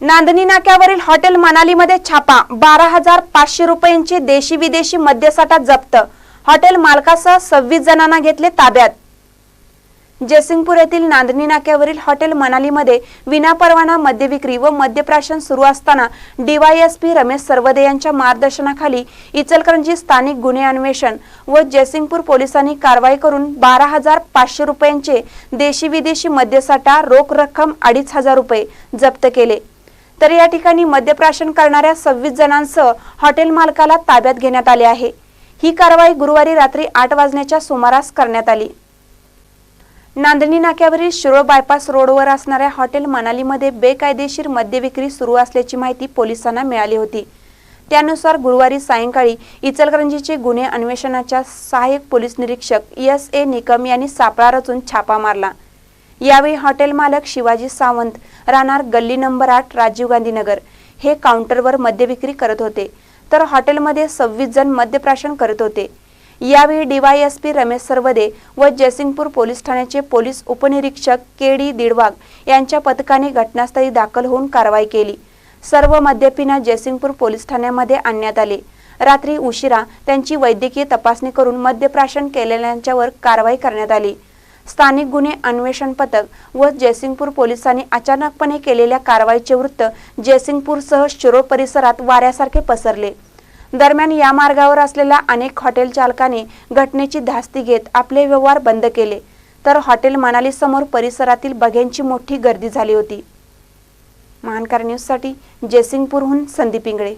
नांदणी नाक्यावरील हॉटेल मनालीमध्ये छापा. बारा हजार पाचशे रुपयांची देशी विदेशी मद्यसाठा जप्त. हॉटेल मालकासह सव्वीस जणांना घेतले ताब्यात. जयसिंगपूर येथील नांदणी नाक्यावरील हॉटेल मनालीमध्ये विनापरवाना मद्यविक्री व मद्यप्राशन सुरू असताना डीवायएसपी रमेश सरवदे यांच्या मार्गदर्शनाखाली इचलकरंजी स्थानिक गुन्हे अन्वेषण व जयसिंगपूर पोलिसांनी कारवाई करून बारा हजार पाचशे रुपयांचे देशी विदेशी मद्यसाठा रोख रक्कम अडीच हजार रुपये जप्त केले. तर या ठिकाणी मद्यप्राशन करणाऱ्या सव्वीस जणांसह हॉटेल मालकाला ताब्यात घेण्यात आले आहे. ही कारवाई गुरुवारी रात्री आठ वाजण्याच्या सुमारास करण्यात आली. नांदणी नाक्यावरील शिरोळ बायपास रोडवर असणाऱ्या हॉटेल मनालीमध्ये बेकायदेशीर मद्यविक्री सुरू असल्याची माहिती पोलिसांना मिळाली होती. त्यानुसार गुरुवारी सायंकाळी इचलकरंजीचे गुन्हे अन्वेषणाच्या सहाय्यक पोलीस निरीक्षक एस ए निकम यांनी सापळा रचून छापा मारला. यावेळी हॉटेल मालक शिवाजी सावंत राहणार गल्ली नंबर आठ राजीव गांधी नगर हे काउंटरवर मद्यविक्री करत होते. तर हॉटेलमध्ये सव्वीस जण मद्यप्राशन करत होते. यावेळी डीवायएसपी रमेश सरवदे व जयसिंगपूर पोलीस ठाण्याचे पोलीस उपनिरीक्षक के डी दिडवाग यांच्या पथकाने घटनास्थळी दाखल होऊन कारवाई केली. सर्व मद्यपिना जयसिंगपूर पोलीस ठाण्यामध्ये आणण्यात आले. रात्री उशिरा त्यांची वैद्यकीय तपासणी करून मद्यप्राशन केलेल्यांच्यावर कारवाई करण्यात आली. स्थानिक गुन्हे अन्वेषण पथक व जयसिंगपूर पोलिसांनी अचानकपणे केलेल्या कारवाईचे वृत्त जयसिंगपूरसह शिरोळ परिसरात वाऱ्यासारखे पसरले. दरम्यान या मार्गावर असलेल्या अनेक हॉटेल चालकांनी घटनेची धास्ती घेत आपले व्यवहार बंद केले. तर हॉटेल मनाली समोर परिसरातील बघ्यांची मोठी गर्दी झाली होती. महानकार न्यूजसाठी जयसिंगपूरहून संदीप इंगळे.